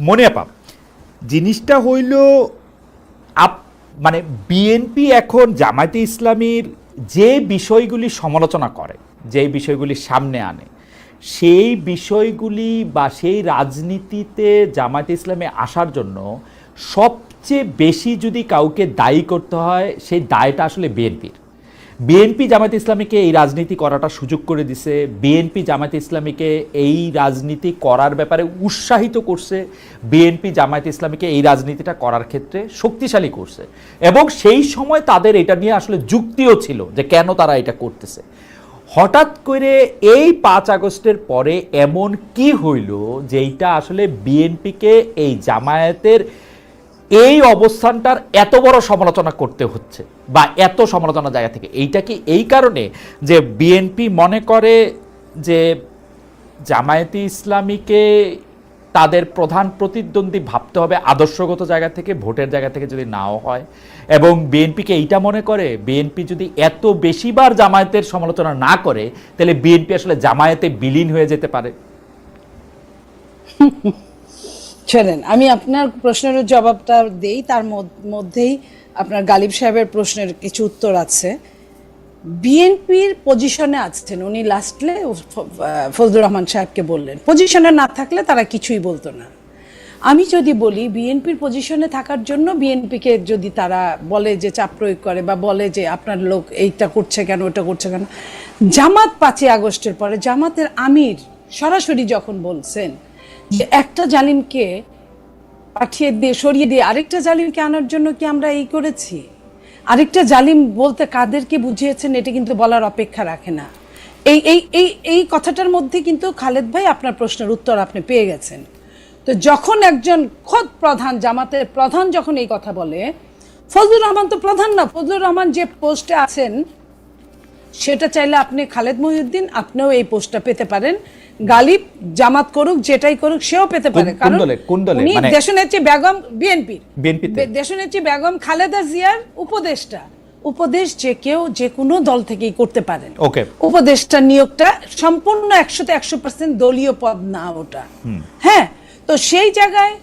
মনে আপা জিনিসটা হইল আপ মানে বিএনপি এখন জামায়াতে ইসলামীর যে বিষয়গুলি সমালোচনা করে, যে বিষয়গুলি সামনে আনে, সেই বিষয়গুলি বা সেই রাজনীতিতে জামায়াতে ইসলামে আসার জন্য সবচেয়ে বেশি যদি কাউকে দায়ী করতে হয়, সেই দায়টা আসলে বিএনপির বিএনপি জামায়াত ইসলামীকে এই রাজনীতি করাটা সুযোগ করে দিছে। বিএনপি জামায়াত ইসলামীকে এই রাজনীতি করার ব্যাপারে উৎসাহিত করছে। বিএনপি জামায়াত ইসলামীকে এই রাজনীতিটা করার ক্ষেত্রে শক্তিশালী করছে। এবং সেই সময় তাদের এটা নিয়ে আসলে যুক্তিও ছিল যে কেন তারা এটা করতেছে। হঠাৎ করে এই পাঁচ আগস্টের পরে এমন কি হইল যেইটা আসলে বিএনপিকে এই জামায়াতের এই অবস্থানটার এত বড় সমালোচনা করতে হচ্ছে বা এত সমালোচনা জায়গা থেকে। এইটা কি এই কারণে যে বিএনপি মনে করে যে জামায়াতি ইসলামীকে তাদের প্রধান প্রতিদ্বন্দ্বী ভাবতে হবে আদর্শগত জায়গা থেকে, ভোটের জায়গা থেকে যদি নাও হয়? এবং বিএনপিকে এইটা মনে করে, বিএনপি যদি এত বেশিবার জামায়াতের সমালোচনা না করে, তাহলে বিএনপি আসলে জামায়াতে বিলীন হয়ে যেতে পারে? শোনেন আমি আপনার প্রশ্নের জবাবটা দেই, তার মধ্যেই আপনার গালিব সাহেবের প্রশ্নের কিছু উত্তর আছে। বিএনপির পজিশনে আছেন উনি লাস্টলে ফজলুর রহমান সাহেবকে বললেন। পজিশনে না থাকলে তারা কিছুই বলতো না। আমি যদি বলি, বিএনপির পজিশনে থাকার জন্য বিএনপিকে যদি তারা বলে যে চাপ প্রয়োগ করে বা বলে যে আপনার লোক এইটা করছে কেন, ওটা করছে কেন, জামাত পাঁচই আগস্টের পরে জামাতের আমির সরাসরি যখন বলছেন যে একটা জালিমকে পাঠিয়ে দিয়ে, সরিয়ে দিয়ে আরেকটা জালিমকে আনার জন্য কি আমরা এই করেছি? আরেকটা জালিম বলতে কাদেরকে বুঝিয়েছেন এটা কিন্তু বলার অপেক্ষা রাখে না। এই এই এই এই কথাটার মধ্যে কিন্তু খালেদ ভাই আপনার প্রশ্নের উত্তর আপনি পেয়ে গেছেন। তো যখন একজন খোদ প্রধান জামাতের প্রধান যখন এই কথা বলে, ফজলুর রহমান তো প্রধান না, ফজলুর রহমান যে পোস্টে আছেন, সেটা চাইলে আপনি খালেদ মহিউদ্দিন, আপনিও এই পোস্টটা পেতে পারেন। গালিব জামাত করুক যেটাই করুক সেও পেতে পারে। দলে? উনি মানে- দেশনেত্রী বেগম বিএনপিতে? দেশনেত্রী বেগম খালেদা জিয়ার উপদেষ্টা। উপদেশ যে কেউ যে কোনো দল থেকেই করতে পারেন। ওকে। উপদেষ্টা নিয়োগটা সম্পূর্ণ একশোতে একশো পার্সেন্ট দলীয় পদ না ওটা। হ্যাঁ তো সেই জায়গায়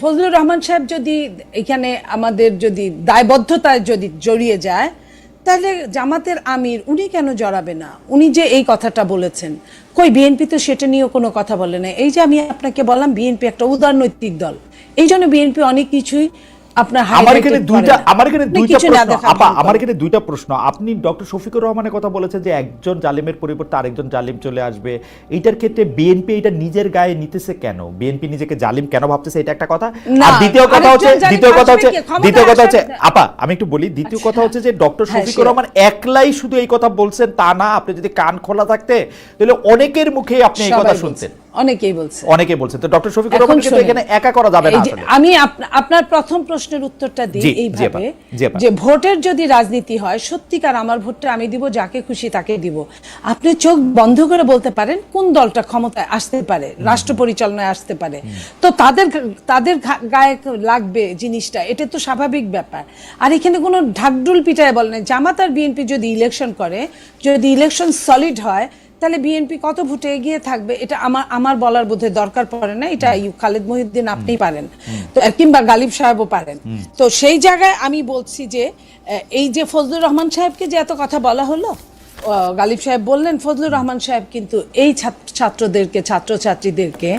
ফজলুর রহমান সাহেব যদি এখানে আমাদের যদি দায়বদ্ধতায় যদি জড়িয়ে যায় তাহলে জামাতের আমির, উনি কেন জড়াবে না? উনি যে এই কথাটা বলেছেন। কই, বিএনপি তো সেটা নিয়েও কোনো কথা বলে না এই যে আমি আপনাকে বললাম, বিএনপি একটা উদারনৈতিক দল। এই জন্য বিএনপি অনেক কিছুই আপনার আমার এখানে দুইটা আমার এখানে দুইটা প্রশ্ন। আপা আমার এখানে দুইটা প্রশ্ন। আপনি ডক্টর শফিকুর রহমানের কথা বলেছেন যে একজন জালিমের পরিবর্তে আরেকজন জালিম চলে আসবে। এইটার ক্ষেত্রে বিএনপি এটা নিজের গায়ে নিতেছে কেন? বিএনপি নিজেকে জালিম কেন ভাবতেছে? এটা একটা কথা। আর দ্বিতীয় কথা হচ্ছে দ্বিতীয় কথা হচ্ছে দ্বিতীয় কথা হচ্ছে আপা আমি একটু বলি। দ্বিতীয় কথা আচ্ছা। হচ্ছে যে ডক্টর হ্যাঁ, শফিকুর রহমান একলাই শুধু এই কথা বলছেন তা না। আপনি যদি কান খোলা থাকতে তাহলে অনেকের মুখে আপনি এই কথা সবাই শুনছেন বলছে, অনেকেই বলছে। তো ডক্টর শফিকুর রহমান কিন্তু এখানে একা করা যাবে না আমি আপনার প্রথম প্রশ্নের উত্তরটা দিই এইভাবে। যে ভোটের যদি রাজনীতি হয় সত্যিকার আমার ভোটটা আমি দিব যাকে খুশি তাকে দিব। আপনি চোখ বন্ধ করে বলতে পারেন কোন দলটা ক্ষমতায় আসতে পারে রাষ্ট্র পরিচালনায় আসতে পারে। তো তাদের তাদের গায়ে লাগবে জিনিসটা এটা তো স্বাভাবিক ব্যাপার। আর এখানে কোনো ঢাকডুল পিটায় বলে না জামাত আর বিএনপি যদি ইলেকশন করে যদি ইলেকশন সলিড হয় তাহলে বিএনপি কত ভোটে এগিয়ে থাকবে? এটা আমার আমার বলার বোধহয় দরকার পড়ে না। এটা ইউ খালেদ মহিউদ্দিন আপনিই পারেন। তো কিংবা গালিব সাহেবও পারেন। তো সেই জায়গায় আমি বলছি যে এই যে ফজলুর রহমান সাহেবকে যে এত কথা বলা হলো গালিব সাহেব বললেন ফজলুর রহমান সাহেব কিন্তু এই ছাত্র- ছাত্রদেরকে ছাত্রছাত্রীদেরকে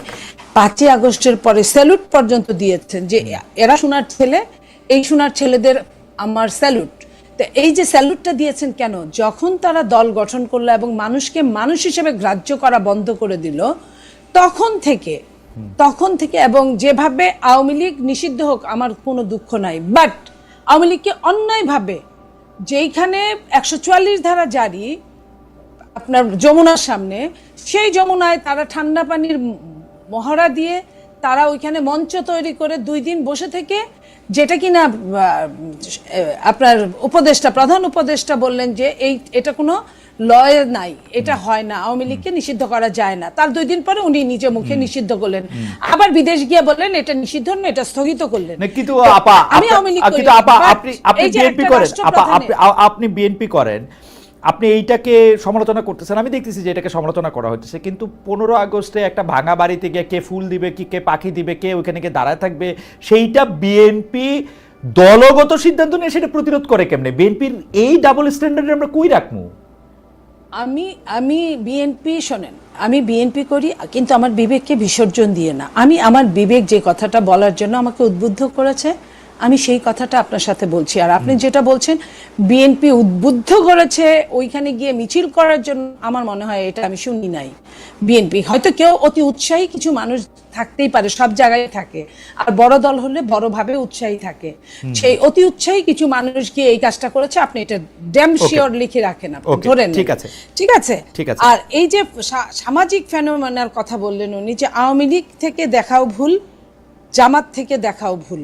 পাঁচই আগস্টের পরে স্যালুট পর্যন্ত দিয়েছেন যে এরা সোনার ছেলে এই সোনার ছেলেদের আমার স্যালুট। তো এই যে স্যালুটটা দিয়েছেন কেন? যখন তারা দল গঠন করল এবং মানুষকে মানুষ হিসেবে গ্রাহ্য করা বন্ধ করে দিল তখন থেকে তখন থেকে এবং যেভাবে আওয়ামী লীগ নিষিদ্ধ হোক আমার কোনো দুঃখ নাই। বাট আওয়ামী লীগকে অন্যায়ভাবে যেইখানে একশো চুয়াল্লিশ ধারা জারি আপনার যমুনার সামনে সেই যমুনায় তারা ঠান্ডা পানির মহড়া দিয়ে তারা ওইখানে মঞ্চ তৈরি করে দুই দিন বসে থেকে যেটা কিনা আপনার উপদেষ্টা প্রধান উপদেষ্টা বললেন যে এই এটা কোনো লয় নাই এটা হয় না আওয়ামী লীগকে নিষিদ্ধ করা যায় না। তার দুই দিন পরে উনি নিজে মুখে নিষিদ্ধ করলেন। আবার বিদেশ গিয়ে বললেন এটা নিষিদ্ধ না এটা স্থগিত করলেন। কিন্তু আপা আমি আওয়ামী লীগ কিন্তু আপা আপনি আপনি বিএনপি করেন। আপা আপনি বিএনপি করেন। আপনি এইটাকে সমালোচনা করতেছেন, আমি দেখতেছি যে এটাকে সমালোচনা করা হচ্ছে, কিন্তু পনেরো আগস্টে একটা ভাঙা বাড়িতে গিয়ে কে ফুল দিবে, কি কে পাখি দিবে, কে ওইখানে গিয়ে দাঁড়ায় থাকবে, সেইটা বিএনপি দলগত সিদ্ধান্ত নিয়ে সেটা প্রতিরোধ করে কেমনে? বিএনপির এই ডাবল স্ট্যান্ডার্ডে আমরা কই রাখব আমি আমি বিএনপি শোনেন, আমি বিএনপি করি, কিন্তু আমার বিবেককে বিসর্জন দিয়ে না। আমি, আমার বিবেক যে কথাটা বলার জন্য আমাকে উদ্বুদ্ধ করেছে আমি সেই কথাটা আপনার সাথে বলছি। আর আপনি যেটা বলছেন বিএনপি উদ্বুদ্ধ করেছে ওইখানে গিয়ে মিছিল করার জন্য আমার মনে হয় এটা আমি শুনি নাই। বিএনপি হয়তো কেউ অতি উৎসাহী কিছু মানুষ থাকতেই পারে সব জায়গায় থাকে। আর বড় দল হলে বড়ভাবে উৎসাহী থাকে। সেই অতি উৎসাহী কিছু মানুষ গিয়ে এই কাজটা করেছে আপনি এটা ড্যাম শিওর লিখে রাখেন আপনি Okay, ধরে ঠিক আছে। ঠিক আছে? আর এই যে সামাজিক ফেনোমেনার কথা বললেন উনি যে আওয়ামী লীগ থেকে দেখাও ভুল জামাত থেকে দেখাও ভুল।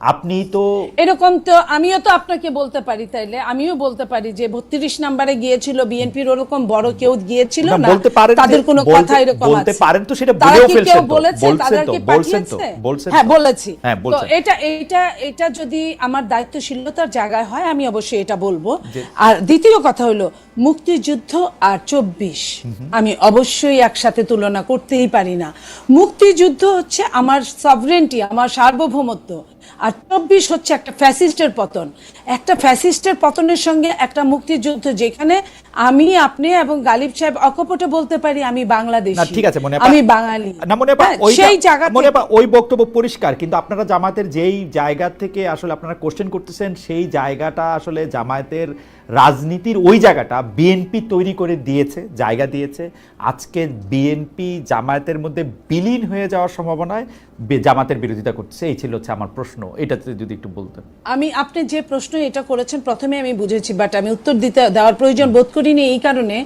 আপনি তো এরকম তো আমিও তো আপনাকে বলতে পারি তাইলে আমিও বলতে পারি যে বত্রিশ নাম্বারে গিয়েছিল বিএনপির ওরকম বড় কেউ গিয়েছিল না, বলতে পারেন তাদের কোনো কথা এরকম বলতে পারেন তো সেটা বলেও ফেলছেন বলেছে? বলছেন তো, কি বলছেন তো, বলছেন হ্যাঁ বলেছি। হ্যাঁ, তো এটা এটা এটা যদি আমার দায়িত্বশীলতার জায়গায় হয় আমি অবশ্যই এটা বলব। আর দ্বিতীয় কথা হলো মুক্তিযুদ্ধ আর চব্বিশ আমি অবশ্যই একসাথে তুলনা করতেই পারি না। মুক্তিযুদ্ধ হচ্ছে আমার সভরেন্টি আমার সার্বভৌমত্ব। আর চব্বিশ হচ্ছে একটা ফ্যাসিস্টের পতন। একটা ফ্যাসিস্টের পতনের সঙ্গে একটা মুক্তিযুদ্ধ যেখানে আমি আপনি এবং গালিব সাহেব অকপটে বলতে পারি আমি বাংলাদেশ। না ঠিক আছে মনে আমি বাঙালি। না মনে হ্যাঁ, ওই সেই জায়গা মনে ওই বক্তব্য পরিষ্কার কিন্তু আপনারা জামাতের যেই জায়গা থেকে আসলে আপনারা কোশ্চেন করতেছেন সেই জায়গাটা আসলে জামায়াতের রাজনীতির ওই জায়গাটা বিএনপি তৈরি করে দিয়েছে জায়গা দিয়েছে। আজকে বিএনপি জামায়াতের মধ্যে বিলীন হয়ে যাওয়ার সম্ভাবনায় জামাতের বিরোধিতা করতেছে। এই ছিল হচ্ছে আমার প্রশ্ন। এটাতে যদি একটু বলতেন। আমি আপনি যে প্রশ্ন এটা করেছেন প্রথমে আমি বুঝেছি বাট আমি উত্তর দিতে দেওয়ার প্রয়োজন বোধ করিনি এই কারণে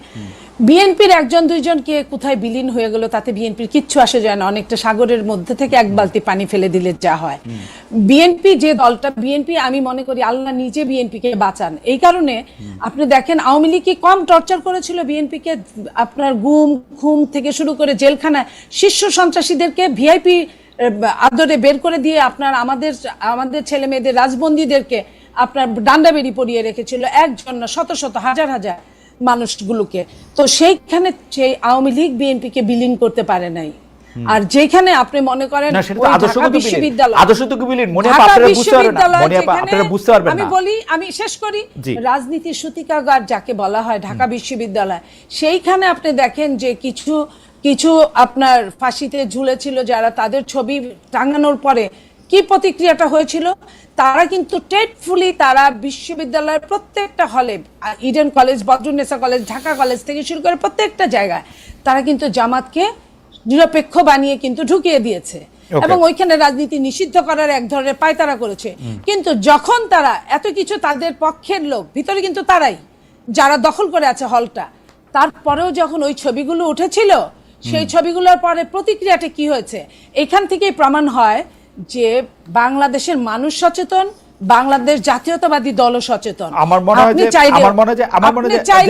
বিএনপির একজন দুইজনকে কোথায় বিলীন হয়ে গেল তাতে বিএনপির কিচ্ছু আসে যায় না। অনেকটা সাগরের মধ্যে থেকে এক বালতি পানি ফেলে দিলে যা হয়। বিএনপি যে দলটা, বিএনপি আমি মনে করি আল্লাহ নিজে বিএনপিকে বাঁচান। এই কারণে আপনি দেখেন আওয়ামী লীগ কি কম টর্চার করেছিল বিএনপিকে? আপনার গুম, খুম থেকে শুরু করে জেলখানায় শীর্ষ সন্ত্রাসীদেরকে ভিআইপি আদরে বের করে দিয়ে আপনার আমাদের আমাদের ছেলে মেয়েদের রাজবন্দীদেরকে আপনার ডান্ডা বেরি পরিয়ে রেখেছিল। একজন শত শত, হাজার হাজার। মানুষগুলোকে। তো সেইখানে সেই আওয়ামী লীগ বিএনপিকে বিলীন করতে পারে নাই। আর যেখানে আপনি মনে করেন আমি বলি আমি শেষ করি। জি। রাজনীতির সূতিকাগার যাকে বলা হয় ঢাকা বিশ্ববিদ্যালয় সেইখানে আপনি দেখেন যে কিছু কিছু আপনার ফাঁসিতে ঝুলেছিল যারা তাদের ছবি টাঙানোর পরে কি প্রতিক্রিয়াটা হয়েছিল? তারা কিন্তু টেটফুলি তারা বিশ্ববিদ্যালয়ের প্রত্যেকটা হলে Eden college Badrunnesa college Dhaka college থেকে শুরু করে প্রত্যেকটা জায়গায় তারা কিন্তু জামাতকে নিরপেক্ষ বানিয়ে কিন্তু ঢুকিয়ে দিয়েছে। এবং ওইখানে রাজনীতি নিষিদ্ধ করার এক ধরনের পায়তারা করেছে। কিন্তু যখন তারা এত কিছু তাদের পক্ষের লোক ভিতরে কিন্তু তারাই যারা দখল করে আছে হলটা তারপরেও যখন ওই ছবিগুলো উঠেছিল সেই ছবিগুলোর পরে প্রতিক্রিয়াটা কি হয়েছে? এখান থেকেই প্রমাণ হয় যে বাংলাদেশের মানুষ সচেতন বাংলাদেশ জাতীয়তাবাদী দল সচেতন। আমার মনে হয় যে- আমার মনে হয় যে- আমার মনে হয় যাই-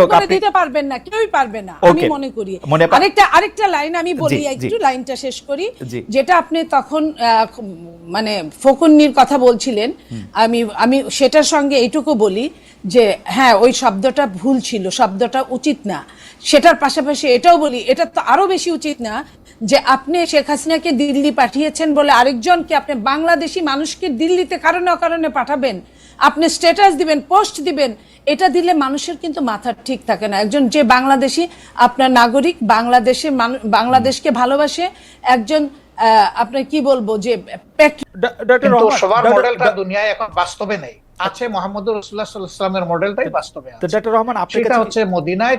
হোক, আপনি- দিতে পারবেন না কেউই পারবে না আমি মনে করি। আরেকটা আরেকটা লাইন আমি বলি। একটু লাইনটা শেষ করি। যেটা আপনি তখন মানে ফকুন্নির কথা বলছিলেন আমি আমি সেটার সঙ্গে এইটুকু বলি যে হ্যাঁ ওই শব্দটা ভুল ছিল শব্দটা উচিত না। সেটার পাশাপাশি এটাও বলি এটা তো আরও বেশি উচিত না যে আপনি শেখ হাসিনাকে দিল্লি পাঠিয়েছেন বলে আরেকজনকে আপনি বাংলাদেশি মানুষকে দিল্লিতে কারণে অকারণে পাঠাবেন আপনি স্ট্যাটাস দিবেন পোস্ট দিবেন এটা দিলে মানুষের কিন্তু মাথা ঠিক থাকে না। একজন যে বাংলাদেশি আপনার নাগরিক বাংলাদেশে বাংলাদেশকে ভালোবাসে একজন আহ, আপনার কি বলব যে সবার মডেলটা দুনিয়ায় এখন বাস্তবে নেই। আছে মোহাম্মদ রসুল্লাহ সাল্লামের মডেলটাই বাস্তবে আছে। ডক্টর রহমান আপনার হচ্ছে মদিনায়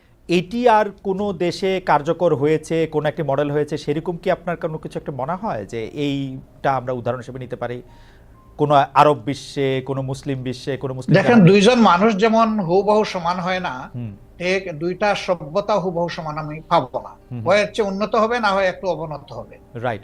এটি আর কোনো দেশে কার্যকর হয়েছে কোন একটি মডেল হয়েছে সেরকম কি আপনার কোনো কিছু একটা মনে হয় যে এইটা আমরা উদাহরণ হিসেবে নিতে পারি? কোনো আরব বিশ্বে কোনো মুসলিম বিশ্বে কোনো মুসলিম দেখেন দুইজন মানুষ যেমন হুবহু সমান হয় না ঠিক দুইটা সভ্যতা হুবহু সমান আমি পাবো না। হয় হচ্ছে উন্নত হবে না হয় একটু অবনত হবে। রাইট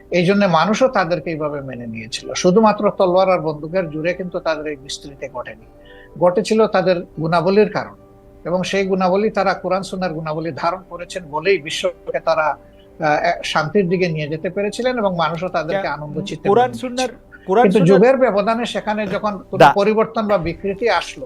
এই জন্য মানুষও তাদেরকে এইভাবে মেনে নিয়েছিল। শুধুমাত্র তলোয়ার আর বন্দুকের জুড়ে কিন্তু তাদের এই বিস্তৃতি ঘটেনি। ঘটেছিল তাদের গুণাবলীর কারণ এবং সেই গুণাবলী তারা কোরআন সুনার গুণাবলী ধারণ করেছেন বলেই বিশ্বকে তারা আহ, শান্তির দিকে নিয়ে যেতে পেরেছিলেন এবং মানুষও তাদেরকে আনন্দ চিত্তে কোরআন সুন্নার কিন্তু যুগের ব্যবধানে সেখানে যখন পরিবর্তন বা বিকৃতি আসলো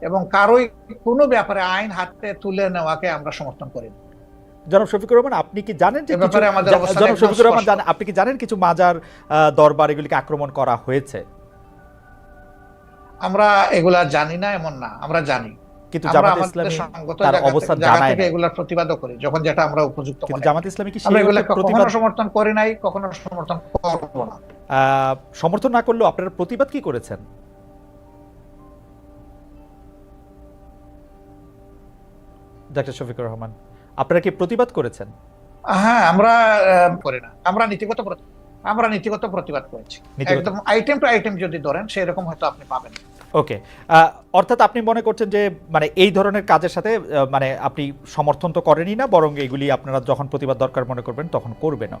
এবং কারোই কোনো ব্যাপারে আইন হাতে তুলে নেওয়াকে আমরা সমর্থন করি না। জনাব শফিকুর রহমান আপনি কি জানেন যে ব্যাপারে আমাদের জা- জনাব শফিকুর রহমান জানেন আপনি কি জানেন কিছু মাজার দরবার এগুলিকে আক্রমণ করা হয়েছে? আমরা এগুলা জানি না এমন না। আমরা জানি। কিন্তু জামাত ইসলামী তার অবস্থান জানায় না। এগুলার প্রতিবাদও করি যখন যেটা আমরা উপযুক্ত কিন্তু জামাত ইসলামী কি আমরা এগুলা কখনো প্রতিবাদ সমর্থন করি নাই কখনো সমর্থন করব না। আহ, সমর্থন না করলেও আপনারা প্রতিবাদ কি করেছেন? ডাক্তার শফিকুর রহমান আপনারা কি প্রতিবাদ করেছেন? হ্যাঁ আমরা করি না। আমরা নীতিগত আমরা নীতিগত প্রতিবাদ করেছি। একদম আইটেম টু আইটেম যদি ধরেন সেই রকম হয়তো আপনি পাবেন। ওকে অর্থাৎ আপনি মনে করছেন যে মানে এই ধরনের কাজের সাথে মানে আপনি সমর্থন তো করেনই না বরং এগুলি আপনারা যখন প্রতিবাদ দরকার মনে করবেন তখন করবেনও।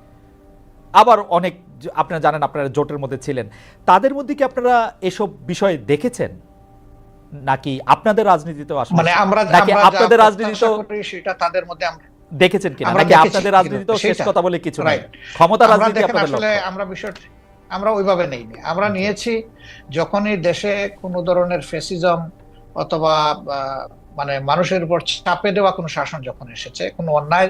আবার অনেক আপনারা জানেন আপনারা জোটের মধ্যে ছিলেন। তাদের মধ্যে কি আপনারা এসব বিষয় দেখেছেন? নাকি আপনাদের রাজনীতিতেও আসলে মানে আমরা নাকি আপনাদের রাজনীতিতেও প্রত্যাশা করি সেটা তাদের মধ্যে আমরা দেখেছেন কিনা? নাকি আপনাদের কিনা, রাজনীতিতেও শেষ কথা বলে কিছু নাই? ক্ষমতা রাজনীতি আপনাদের আসলে আমরা বিষয়টা আমরা ওইভাবে নেইনি। আমরা নিয়েছি যখনই দেশে কোনো ধরনের ফেসিজম অথবা মানে মানুষের উপর চাপে দেওয়া কোনো শাসন যখন এসেছে কোনো অন্যায়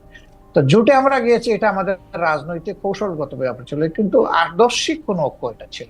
তো জোটে আমরা গিয়েছি, এটা আমাদের রাজনৈতিক কৌশলগত ব্যাপার ছিল, কিন্তু আদর্শিক কোনো ঐক্য এটা ছিল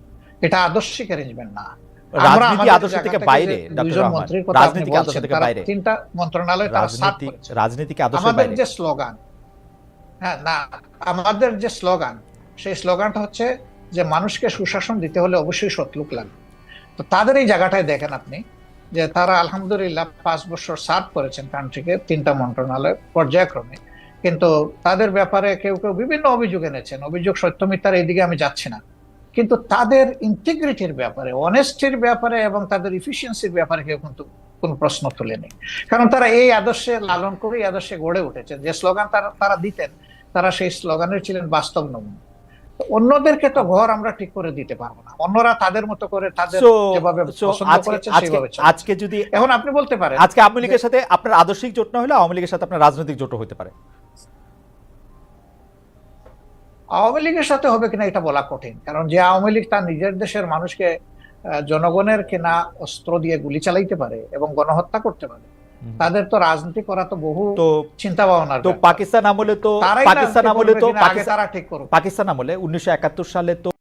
এটা আদর্শিক অ্যারেঞ্জমেন্ট না। আমাদের যে স্লোগান হ্যাঁ না আমাদের যে স্লোগান সেই স্লোগানটা হচ্ছে যে মানুষকে সুশাসন দিতে হলে অবশ্যই সৎলোক লাগবে তো তাদের এই জায়গাটায় দেখেন আপনি যে তারা আলহামদুলিল্লাহ পাঁচ বছর সার্ভ করেছেন কান্ট্রিকে তিনটা মন্ত্রণালয় পর্যায়ক্রমে। কিন্তু তাদের ব্যাপারে কেউ কেউ বিভিন্ন অভিযোগ এনেছেন। অভিযোগ সত্য মিথ্যার এইদিকে আমি যাচ্ছি না। কিন্তু তাদের ইন্টিগ্রিটির ব্যাপারে অনেস্টির ব্যাপারে এবং তাদের ইফিসিয়েন্সির ব্যাপারে কেউ কিন্তু কোনো প্রশ্ন তুলেনি। কারণ তারা এই আদর্শে লালন করে এই আদর্শে গড়ে উঠেছে। যে স্লোগান তারা তারা দিতেন তারা সেই স্লোগানের ছিলেন বাস্তব নমুনা। অন্যদেরকে তো ঘর আমরা ঠিক করে দিতে পারব না। অন্যরা তাদের মতো করে তাদের যেভাবে পছন্দ আজকে করেছে চলে। আজকে যদি এখন আপনি বলতে পারেন আজকে আওয়ামী লীগের সাথে আপনার আদর্শিক জোট না হলে আওয়ামী লীগের সাথে আপনার রাজনৈতিক জোটও হতে পারে। আওয়ামী লীগের সাথে হবে কিনা এটা বলা কঠিন। কারণ যে আওয়ামী লীগ তার নিজের দেশের মানুষকে জনগণের কেনা অস্ত্র দিয়ে গুলি চালাইতে পারে এবং গণহত্যা করতে পারে তাদের তো রাজনীতি করা তো বহু তো চিন্তা ভাবনা তো পাকিস্তান আমলে তো পাকিস্তান আমলে তো তারা ঠিক পাকিস্তান আমলে উনিশশো একাত্তর সালে তো